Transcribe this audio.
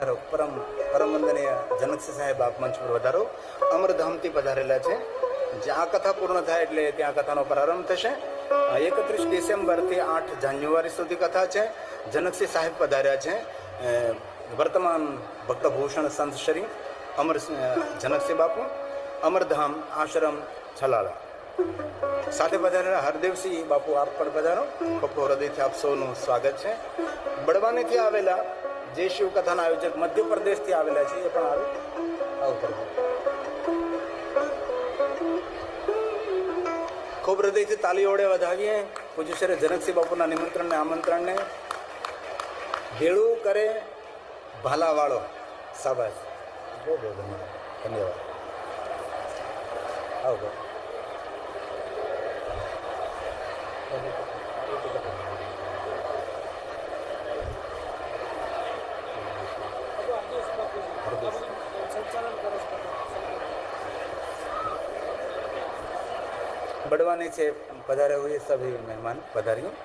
પરમ પરમ વંદનીય જનકસિંહ સાહેબ આપ મંચ પર વધારો. અમરધામથી પધારેલા છે. જ્યાં કથા પૂર્ણ થાય એટલે ત્યાં કથાનો પ્રારંભ થશે. એકત્રીસ ડિસેમ્બરથી આઠ જાન્યુઆરી સુધી કથા છે. જનકસિંહ સાહેબ પધાર્યા છે. વર્તમાન ભક્તભૂષણ સંત શ્રી અમર જનકસિંહ બાપુ અમરધામ આશ્રમ છલાળા સાથે પધારેલા હરદેવસિંહ બાપુ આપ પણ પધારો. ખૂબ હૃદયથી આપ સૌનું સ્વાગત છે. બળવાનીથી આવેલા જે શિવ કથાના આયોજક મધ્યપ્રદેશથી આવેલા છે, એ પણ આવે. આવું ખૂબ હૃદયથી તાલી ઓળે વધાવીએ. પૂજ્ય શ્રી જનકસિંહ બાપુના નિમંત્રણને, આમંત્રણને. ભેળું કરે ભાલાવાળો. સાબાસ બહુ બહુ ધન્યવાદ. ધન્યવાદ. આવો બળવાની છે પધારે હોય સભી મહેમાન પધાર્યું